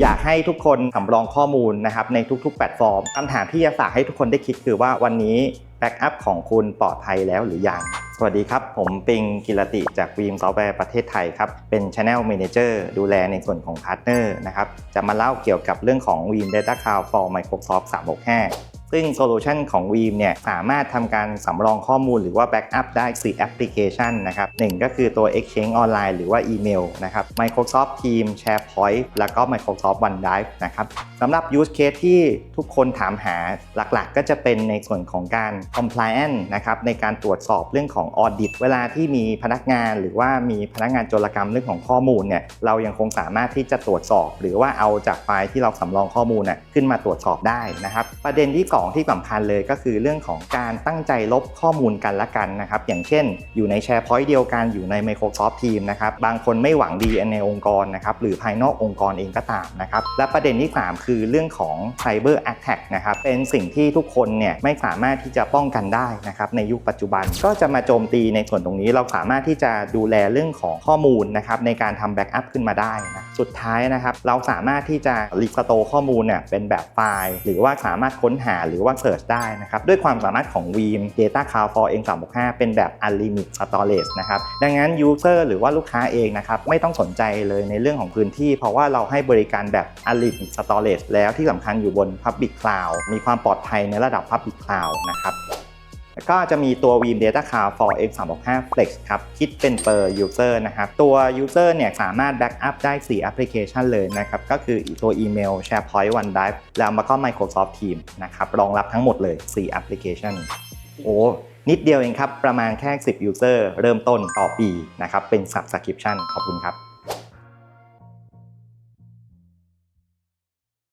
อยากให้ทุกคนสำรองข้อมูลนะครับในทุกๆ แพลตฟอร์มคำถามที่จะฝากให้ทุกคนได้คิดคือว่าวันนี้แบ็กอัพของคุณปลอดภัยแล้วหรือยัง สวัสดีครับ ผมปิงกิรติจากวีมซอฟต์แวร์ประเทศไทยครับ เป็น Channel Manager ดูแลในส่วนของพาร์ทเนอร์นะครับ จะมาเล่าเกี่ยวกับเรื่องของ Veeam Data Cloud for Microsoft 365 ซึ่งโซลูชันของ Veeam เนี่ยสามารถทำการสำรองข้อมูลหรือว่าแบ็กอัพได้ 4 แอปพลิเคชันนะครับหนึ่งก็คือตัว Exchange Online หรือว่าอีเมลนะครับ Microsoft Teams SharePoint แล้วก็ Microsoft OneDrive นะครับสำหรับ use case ที่ทุกคนถามหาหลักๆ ก็จะเป็นในส่วนของการ compliance นะครับในการตรวจสอบเรื่องของ audit เวลาที่มีพนักงาน หรือว่ามีพนักงานโจรกรรมเรื่องของข้อมูลเนี่ยเรายังคงสามารถที่จะตรวจสอบ หรือว่าเอาจากไฟล์ที่เราสำรองข้อมูลน่ะขึ้นมาตรวจสอบได้นะครับ ประเด็นที่สองที่สำคัญเลยก็คือเรื่องของการตั้งใจลบข้อมูลกันละกันนะครับ อย่างเช่น อยู่ใน SharePoint เดียวกันอยู่ใน Microsoft Teams นะครับบางคนไม่หวังดีในองค์กรนะครับหรือภายนอกองค์กรเองก็ตามนะครับและประเด็นที่สามคือเรื่องของ Cyber Attack นะครับเป็นสิ่งที่ทุกคนเนี่ยไม่สามารถที่จะป้องกันได้นะครับในยุคปัจจุบันก็จะมาโจมตีในส่วนตรงนี้เราสามารถที่จะดูแลเรื่องของข้อมูลนะครับในการทำแบ็กอัพขึ้นมาได้นะ สุดท้ายนะครับ เราสามารถที่จะรีสโตข้อมูลเนี่ยเป็นแบบไฟล์ หรือว่าสามารถค้นหาหรือว่าเสิร์ชได้นะครับ ด้วยความสามารถของ Veeam Data Cloud for M365 เป็นแบบ Unlimited Storage นะครับ ดังนั้น User หรือว่าลูกค้าเองนะครับ ไม่ต้องสนใจเลยในเรื่องของพื้นที่ เพราะว่าเราให้บริการแบบ Unlimited Storage แล้วที่สำคัญอยู่บน Public Cloud มีความปลอดภัยในระดับ Public Cloud นะครับ แล้วก็จะมีตัว Veeam Data Cloud for X365 Flex ครับ คิดเป็น per user นะครับ ตัว user เนี่ยสามารถ backup ได้ 4 แอปพลิเคชันเลยนะครับ ก็คือตัวอีเมล SharePoint OneDrive แล้วมาก็ Microsoft Teams นะครับ รองรับทั้งหมดเลย 4 แอปพลิเคชัน โอ้นิดเดียวเองครับ ประมาณแค่ 10 user เริ่มต้นต่อปีนะครับ เป็น subscription ขอบคุณครับ